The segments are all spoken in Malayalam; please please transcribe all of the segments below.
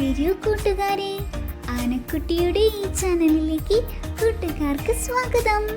വരൂ കൂട്ടുകാരെ. ആനക്കുട്ടിയുടെ ഈ ചാനലിലേക്ക് കൂട്ടുകാർക്ക് സ്വാഗതം.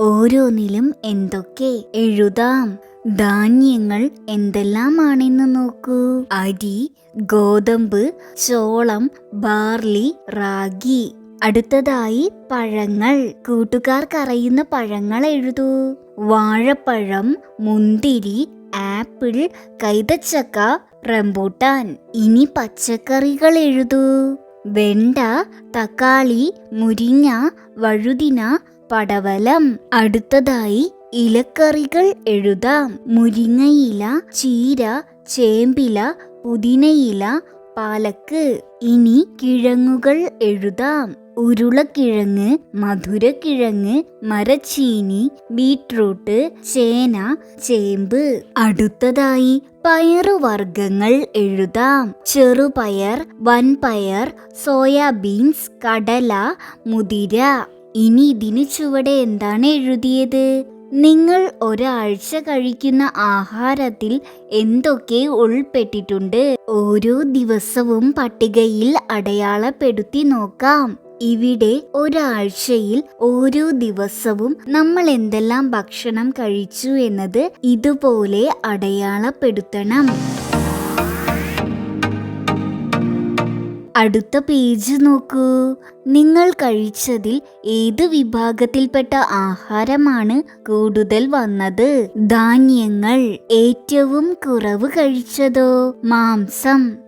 ഓരോന്നിലും എന്തൊക്കെ എഴുതാം? ധാന്യങ്ങൾ എന്തെല്ലാമാണെന്ന് നോക്കൂ. അരി ഗോതമ്പ് ചോളം ബാർലി റാഗി. അടുത്തതായി പഴങ്ങൾ. കൂട്ടുകാർക്ക് അറിയുന്ന പഴങ്ങൾ എഴുതൂ. വാഴപ്പഴം മുന്തിരി ആപ്പിൾ കൈതച്ചക്ക റംബൂട്ടാൻ. ഇനി പച്ചക്കറികൾ എഴുതൂ. വെണ്ട തക്കാളി മുരിങ്ങ വഴുതിന പടവലം. അടുത്തതായി ഇലക്കറികൾ എഴുതാം. മുരിങ്ങയില ചീര ചേമ്പില പുതിനയില പാലക്ക്. ഇനി കിഴങ്ങുകൾ എഴുതാം. ഉരുളക്കിഴങ്ങ് മധുരക്കിഴങ്ങ് മരച്ചീനി ബീട്രൂട്ട് ചേന ചേമ്പ്. അടുത്തതായി പയറുവർഗങ്ങൾ എഴുതാം. ചെറുപയർ വൻപയർ സോയാബീൻസ് കടല മുതിര. ഇനി ഇതിനു ചുവടെ എന്താണ് എഴുതിയത്? നിങ്ങൾ ഒരാഴ്ച കഴിക്കുന്ന ആഹാരത്തിൽ എന്തൊക്കെ ഉൾപ്പെട്ടിട്ടുണ്ട്? ഓരോ ദിവസവും പട്ടികയിൽ അടയാളപ്പെടുത്തി നോക്കാം. ഇവിടെ ഒരാഴ്ചയിൽ ഓരോ ദിവസവും നമ്മൾ എന്തെല്ലാം ഭക്ഷണം കഴിച്ചു എന്നത് ഇതുപോലെ അടയാളപ്പെടുത്തണം. അടുത്ത പേജ് നോക്കൂ. നിങ്ങൾ കഴിച്ചതിൽ ഏത് വിഭാഗത്തിൽപ്പെട്ട ആഹാരമാണ് കൂടുതൽ വന്നത്? ധാന്യങ്ങൾ ഏറ്റവും കുറവ് കഴിച്ചതോ? മാംസം.